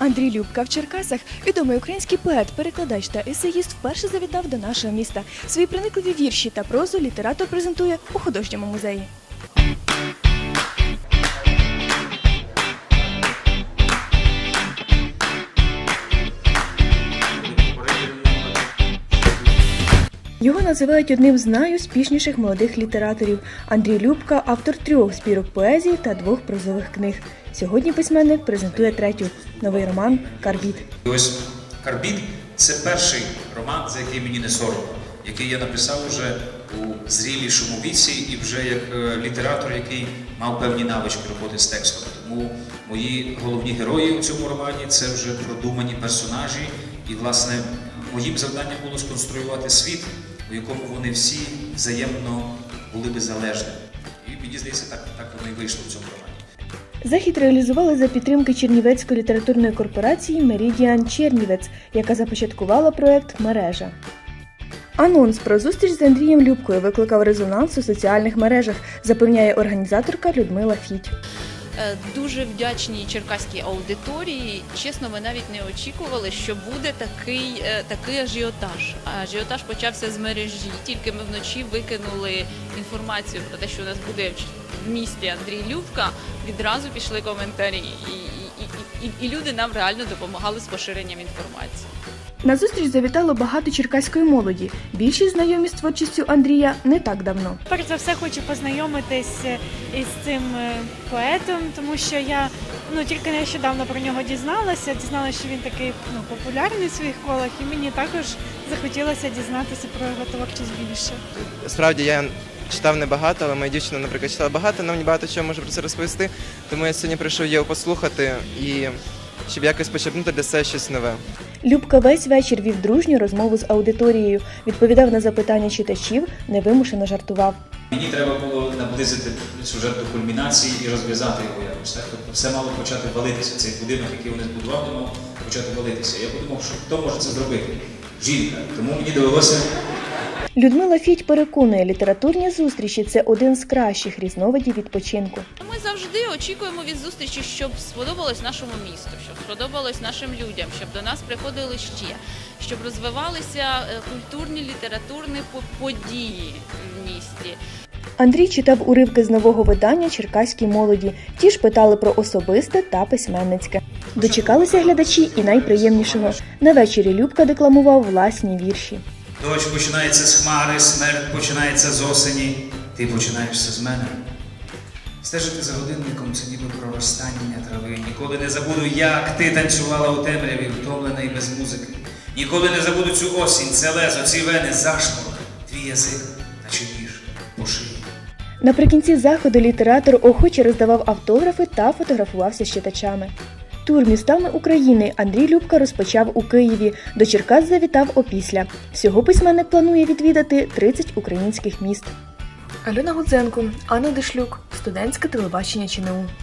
Андрій Любка в Черкасах, відомий український поет, перекладач та есеїст, вперше завітав до нашого міста. Свої проникливі вірші та прозу літератор презентує у художньому музеї. Його називають одним з найуспішніших молодих літераторів. Андрій Любка автор трьох збірок поезії та двох прозових книг. Сьогодні письменник презентує третю новий роман Карбіт. Ось Карбід це перший роман, за який мені не соромно, який я написав уже у зрілішому віці і вже як е, літератор, який мав певні навички роботи з текстом. Тому мої головні герої у цьому романі це вже продумані персонажі, і власне моїм завданням було сконструювати світ, у якому вони всі взаємно були би залежними. І мені здається, так, так воно і вийшло в цьому романі. Захід реалізували за підтримки Чернівецької літературної корпорації Меридіан Чернівець, яка започаткувала проект Мережа. Анонс про зустріч з Андрієм Любкою викликав резонанс у соціальних мережах, запевняє організаторка Людмила Фіть. Е, Дуже вдячні черкаській аудиторії. Чесно, ми навіть не очікували, що буде такий, е, такий ажіотаж. Ажіотаж почався з мережі. Тільки ми вночі викинули інформацію про те, що у нас буде в місті Андрій Любка. Відразу пішли коментарі, і, і, і, і люди нам реально допомагали з поширенням інформації. На зустріч завітало багато черкаської молоді. Більшість знайомі з творчістю Андрія не так давно. Перш за все хочу познайомитись е, із цим е, поетом, тому що я ну тільки нещодавно про нього дізналася. Дізналася, що він такий ну популярний в своїх колах, і мені також захотілося дізнатися про його творчість більше. Справді я читав небагато, але моя дівчина, наприклад, читала багато, вона мені багато чого може про це розповісти. Тому я сьогодні прийшов його послухати і щоб якось почерпнути для себе щось нове. Любка весь вечір вів дружню розмову з аудиторією, відповідав на запитання читачів, невимушено жартував. Мені треба було наблизити сюжет до кульмінації і розв'язати його якось. Так? Тобто все мало почати валитися. Цей будинок, який вони збудували, мав почати валитися. Я подумав, що хто може це зробити? Жінка. Тому мені довелося Людмила Фіть переконує, літературні зустрічі це один з кращих різновидів відпочинку. Ми завжди очікуємо від зустрічі, щоб сподобалось нашому місту, щоб сподобалось нашим людям, щоб до нас приходили ще, щоб розвивалися е, культурні літературні події в місті. Андрій читав уривки з нового видання черкаській молоді. Ті ж питали про особисте та письменницьке. Дочекалися глядачі і найприємнішого. На вечорі Любка декламував власні вірші. Дощ починається з хмари, смерть починається з осені. Ти починаєшся з мене. Стежити за годинником це ніби проростання трави. Ніколи не забуду, як ти танцювала у темряві, втомлена і без музики. Ніколи не забуду цю осінь, це лезо, ці вени, зашморк, твій язик, наче ніж по шиї. Наприкінці заходу літератор охоче роздавав автографи та фотографувався з читачами. Тур містами України Андрій Любка розпочав у Києві. До Черкас завітав опісля. Всього письменник планує відвідати 30 українських міст. Альона Гудзенко, Анна Дешлюк, студентське телебачення ЧНУ.